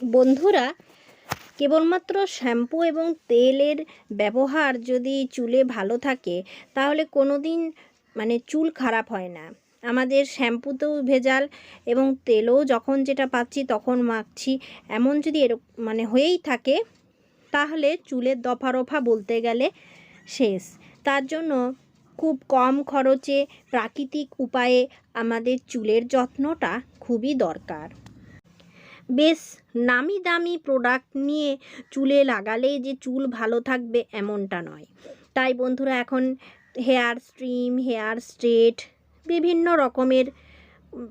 বন্ধুরা, কেবলমাত্র শ্যাম্পু এবং তেলের ব্যবহার যদি চুলে ভালো থাকে, তাহলে কোনো দিন মানে চুল খারাপ হয় না। আমাদের শ্যাম্পুতেও ভেজাল এবং তেলও যখন যেটা পাচ্ছি তখন মাখছি। এমন যদি এরক মানে হয়েই থাকে, তাহলে চুলের দফা রফা বলতে গেলে শেষ। তার জন্য খুব কম খরচে প্রাকৃতিক উপায়ে আমাদের চুলের যত্নটা খুবই দরকার। বেশ নামি দামি প্রোডাক্ট নিয়ে চুলে লাগালেই যে চুল ভালো থাকবে এমনটা নয়। তাই বন্ধুরা এখন হেয়ার স্ট্রিম, হেয়ার স্ট্রেট বিভিন্ন রকমের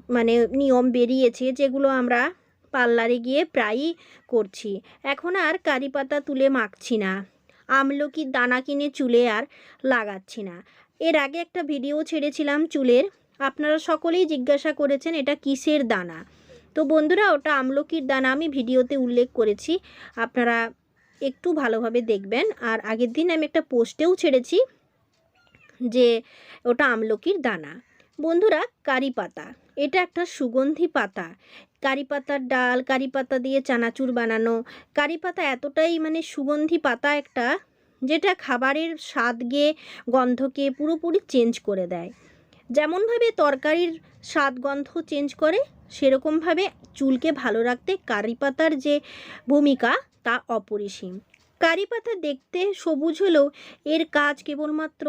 মানে নিয়ম বেরিয়েছে যেগুলো আমরা পার্লারে গিয়ে প্রায়ই করছি। এখন আর কারি পাতা তুলে মাখছি না। আমলকির দানা কিনে চুলে আর লাগাচ্ছি না। এর আগে একটা ভিডিও ছেড়েছিলাম চুলের। আপনারা সকলেই জিজ্ঞাসা করেছেন এটা কিসের দানা? তো বন্ধুরা, ওটা আমলকির দানা আমি ভিডিওতে উল্লেখ করেছি। আপনারা একটু ভালোভাবে দেখবেন। আর আগের দিন আমি একটা পোস্টেও ছেড়েছি যে ওটা আমলকির দানা। বন্ধুরা, কারি পাতা। এটা একটা সুগন্ধি পাতা। কারি পাতার ডাল, কারি পাতা দিয়ে চানাচুর বানানো। কারি পাতা এতটাই মানে সুগন্ধি পাতা একটা, যেটা খাবারের স্বাদকে, গন্ধকে পুরোপুরি চেঞ্জ করে দেয়। যেমনভাবে তরকারির স্বাদ গন্ধ চেঞ্জ করে, সেরকমভাবে চুলকে ভালো রাখতে কারি পাতার যে ভূমিকা, তা অপরিসীম। কারি পাতা দেখতে সবুজ হলেও এর কাজ কেবলমাত্র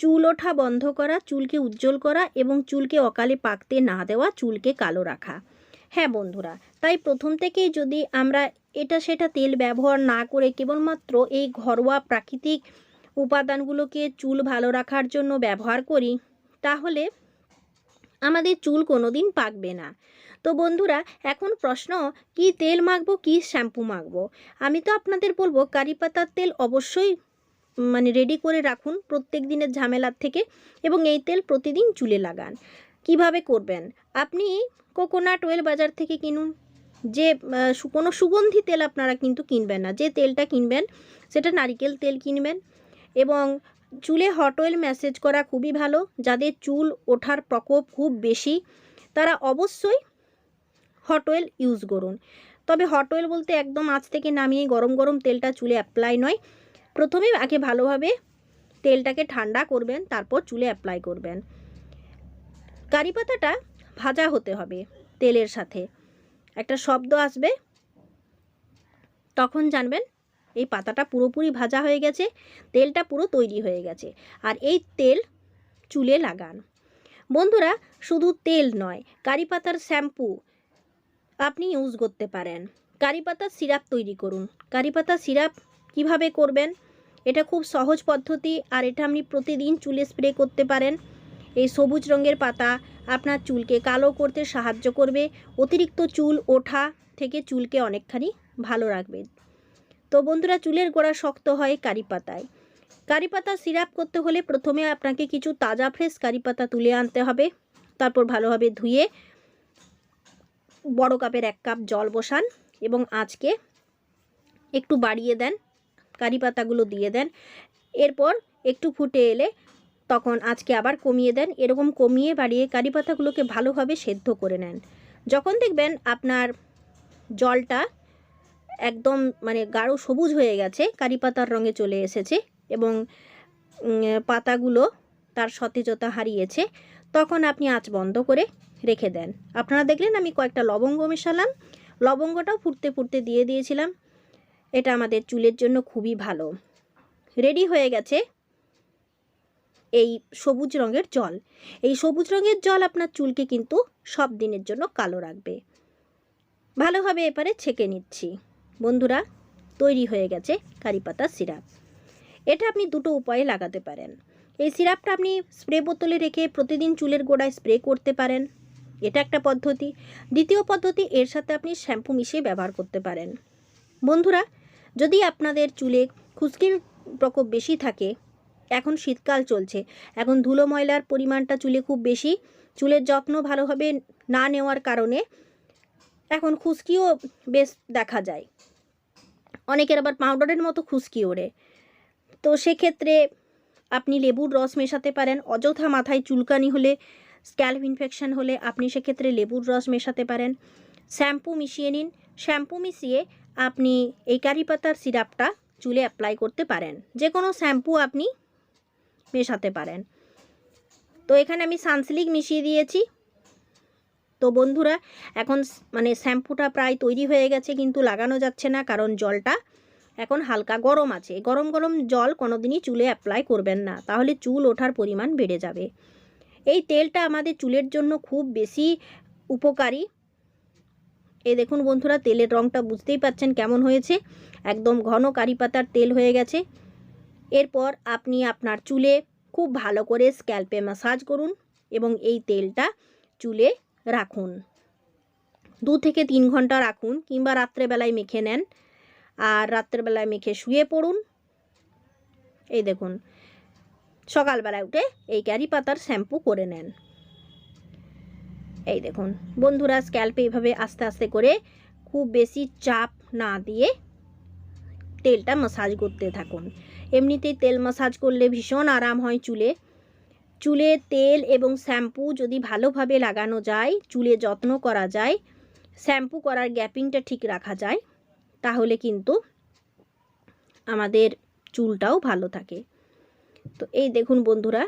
চুল ওঠা বন্ধ করা, চুলকে উজ্জ্বল করা এবং চুলকে অকালে পাকতে না দেওয়া, চুলকে কালো রাখা। হ্যাঁ বন্ধুরা, তাই প্রথম থেকেই যদি আমরা এটা সেটা তেল ব্যবহার না করে কেবলমাত্র এই ঘরোয়া প্রাকৃতিক উপাদানগুলোকে চুল ভালো রাখার জন্য ব্যবহার করি তাহলে আমাদের চুল কোনো দিন পাকবে না। তো বন্ধুরা, এখন প্রশ্ন, কি তেল মাখবো, কি শ্যাম্পু মাখবো? আমি তো আপনাদের বলব, কারি পাতার তেল অবশ্যই মানে রেডি করে রাখুন প্রত্যেক দিনের ঝামেলার থেকে এবং এই তেল প্রতিদিন চুলে লাগান। কীভাবে করবেন? আপনি কোকোনাট অয়েল বাজার থেকে কিনুন। যে কোনো সুগন্ধি তেল আপনারা কিন্তু কিনবেন না। যে তেলটা কিনবেন, সেটা নারিকেল তেল কিনবেন এবং চুলে হট অয়েল ম্যাসেজ করা খুবই ভালো। যাদের চুল ওঠার প্রকোপ খুব বেশি, তারা অবশ্যই হট অয়েল ইউজ করুন। তবে হট অয়েল বলতে একদম আঁচ থেকে নামিয়ে গরম গরম তেলটা চুলে অ্যাপ্লাই নয়। প্রথমে আগে ভালোভাবে তেলটাকে ঠান্ডা করবেন, তারপর চুলে অ্যাপ্লাই করবেন। কারি পাতাটা ভাজা হতে হবে তেলের সাথে। একটা শব্দ আসবে, তখন জানবেন এই পাতাটা পুরোপুরি ভাজা হয়ে গেছে, তেলটা পুরো তৈরি হয়ে গেছে, আর এই তেল চুলে লাগান। বন্ধুরা, শুধু তেল নয়, কারি পাতার শ্যাম্পু আপনি ইউজ করতে পারেন। কারি পাতার সিরাপ তৈরি করুন। কারি পাতার সিরাপ কীভাবে করবেন? এটা খুব সহজ পদ্ধতি, আর এটা আপনি প্রতিদিন চুলে স্প্রে করতে পারেন। এই সবুজ রঙের পাতা আপনার চুলকে কালো করতে সাহায্য করবে। অতিরিক্ত চুল ওঠা থেকে চুলকে অনেকখানি ভালো রাখবে। তো বন্ধুরা চুলের গোড়া শক্ত হয় কারি পাতায়। কারি পাতা সিরাপ করতে হলে প্রথমে আপনাকে কিছু তাজা ফ্রেশ কারি পাতা তুলে আনতে হবে। তারপর ভালোভাবে ধুয়ে বড় কাপের এক কাপ জল বসান এবং আঁচকে একটু বাড়িয়ে দেন, কারি পাতাগুলো দিয়ে দেন। এরপর একটু ফুটে এলে তখন আজকে আবার কমিয়ে দেন। এরকম কমিয়ে বাড়িয়ে কারি পাতাগুলোকে ভালোভাবে সেদ্ধ করে নেন। যখন দেখবেন আপনার জলটা একদম মানে গাঢ় সবুজ হয়ে গেছে, কারি পাতার রঙে চলে এসেছে এবং পাতাগুলো তার সতেজতা হারিয়েছে। তখন আপনি আঁচ বন্ধ করে রেখে দেন। আপনারা দেখলেন আমি কয়েকটা লবঙ্গ মেশালাম। লবঙ্গটাও ফুটতে ফুটতে দিয়ে দিয়েছিলাম। এটা আমাদের চুলের জন্য খুবই ভালো। রেডি হয়ে গেছে এই সবুজ রঙের জল। এই সবুজ রঙের জল আপনার চুলকে কিন্তু সব দিনের জন্য কালো রাখবে। ভালোভাবে এপারে ছেঁকে নিচ্ছি। বন্ধুরা, তৈরি হয়ে গেছে কারি পাতার সিরাপ। এটা আপনি দুটো উপায়ে লাগাতে পারেন। এই সিরাপটা আপনি স্প্রে বোতলে রেখে প্রতিদিন চুলের গোড়ায় স্প্রে করতে পারেন। এটা একটা পদ্ধতি। দ্বিতীয় পদ্ধতি, এর সাথে আপনি শ্যাম্পু মিশিয়ে ব্যবহার করতে পারেন। বন্ধুরা, যদি আপনাদের চুলে খুশকির প্রকোপ বেশি থাকে, এখন শীতকাল চলছে, এখন ধুলো ময়লার পরিমাণটা চুলে খুব বেশি, চুলের যত্ন ভালোভাবে না নেওয়ার কারণে এখন খুশকিও বেশ দেখা যায়। অনেকের আবার পাউডারের মতো খুশকি ওড়ে। তো সেক্ষেত্রে আপনি লেবুর রস মেশাতে পারেন, অযথা মাথায় চুলকানি হলে, স্ক্যাল্প ইনফেকশান হলে আপনি সেক্ষেত্রে লেবুর রস মেশাতে পারেন। শ্যাম্পু মিশিয়ে নিন। শ্যাম্পু মিশিয়ে আপনি এই কারি পাতার সিরাপটা চুলে অ্যাপ্লাই করতে পারেন। যে কোনো শ্যাম্পু আপনি মেশাতে পারেন। তো এখানে আমি সানসিলিক মিশিয়ে দিয়েছি। তো বন্ধুরা, এখন মানে শ্যাম্পুটা প্রায় তৈরি হয়ে গেছে, কিন্তু লাগানো যাচ্ছে না কারণ জলটা এখন হালকা গরম আছে। গরম গরম জল কোনোদিনই চুলে অ্যাপ্লাই করবেন না, তাহলে চুল ওঠার পরিমাণ বেড়ে যাবে। এই তেলটা আমাদের চুলের জন্য খুব বেশি উপকারী। এই দেখুন বন্ধুরা, তেলের রঙটা বুঝতেই পাচ্ছেন কেমন হয়েছে। একদম ঘন কারি পাতার তেল হয়ে গেছে। এরপর আপনি আপনার চুলে খুব ভালো করে স্ক্যাল্পে ম্যাসাজ করুন এবং এই তেলটা চুলে রাখুন। দু থেকে তিন ঘণ্টা রাখুন কিংবা রাত্রেবেলায় মেখে নেন। আর রাত্রেবেলায় মেখে শুয়ে পড়ুন। এই দেখুন, সকালবেলায় উঠে এই ক্যারি পাতার শ্যাম্পু করে নেন। এই দেখুন, বন্ধুরা স্ক্যাল্পে এইভাবে আস্তে আস্তে করে খুব বেশি চাপ না দিয়ে তেলটা মাসাজ করতে থাকুন। এমনিতেই তেল মাসাজ করলে ভীষণ আরাম হয় চুলে। চুলে তেল এবং শ্যাম্পু যদি ভালোভাবে লাগানো যায়, চুলে যত্ন করা যায়, শ্যাম্পু করার গ্যাপিংটা ঠিক রাখা যায়, তাহলে কিন্তু আমাদের চুলটাও ভালো থাকে। তো এই দেখুন বন্ধুরা,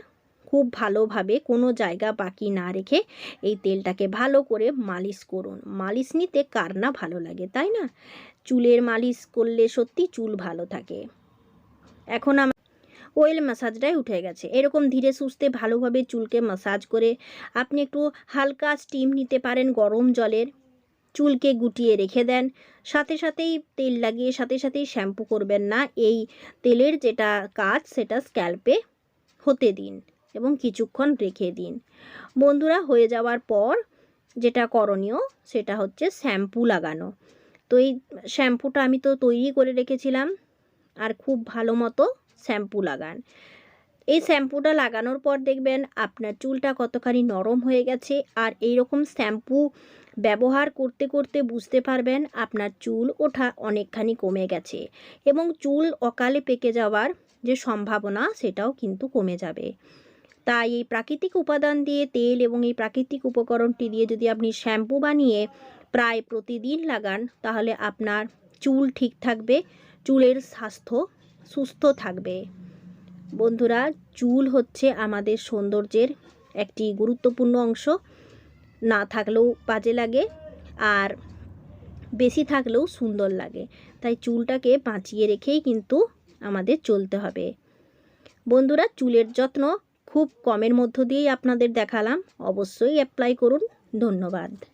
খুব ভালোভাবে কোনো জায়গা বাকি না রেখে এই তেলটাকে ভালো করে মালিশ করুন। মালিশ নিতে কার না ভালো লাগে, তাই না? চুলের মালিশ করলে সত্যি চুল ভালো থাকে। এখন অয়েল ম্যাসাজটাই উঠে গেছে। এরকম ধীরে সুস্থে ভালোভাবে চুলকে ম্যাসাজ করে আপনি একটু হালকা স্টিম নিতে পারেন গরম জলের। চুলকে গুটিয়ে রেখে দেন। সাথে সাথেই তেল লাগিয়ে সাথে সাথেই শ্যাম্পু করবেন না। এই তেলের যেটা কাজ সেটা স্ক্যাল্পে হতে দিন এবং কিছুক্ষণ রেখে দিন। বন্ধুরা, হয়ে যাওয়ার পর যেটা করণীয় সেটা হচ্ছে শ্যাম্পু লাগানো। তো এই শ্যাম্পুটা আমি তো তৈরি করে রেখেছিলাম। আর খুব ভালো মতো শ্যাম্পু লাগান। এই শ্যাম্পুটা লাগানোর পর দেখবেন আপনার চুলটা কতখানি নরম হয়ে গেছে আর এই রকম শ্যাম্পু ব্যবহার করতে করতে বুঝতে পারবেন আপনার চুল ওঠা অনেকখানি কমে গেছে এবং চুল অকালে পেকে যাওয়ার যে সম্ভাবনা সেটাও কিন্তু কমে যাবে। তাই এই প্রাকৃতিক উপাদান দিয়ে তেল এবং এই প্রাকৃতিক উপকরণটি দিয়ে যদি আপনি শ্যাম্পু বানিয়ে প্রায় প্রতিদিন লাগান তাহলে আপনার চুল ঠিক থাকবে, চুলের স্বাস্থ্য সুস্থ থাকবে। বন্ধুরা, চুল হচ্ছে আমাদের সৌন্দর্যের একটি গুরুত্বপূর্ণ অংশ। না থাকলেও বাজে লাগে আর বেশি থাকলেও সুন্দর লাগে। তাই চুলটাকে বাঁচিয়ে রেখেই কিন্তু আমাদের চলতে হবে। বন্ধুরা, চুলের যত্ন খুব কমের মধ্য দিয়েই আপনাদের দেখালাম। অবশ্যই অ্যাপ্লাই করুন। ধন্যবাদ।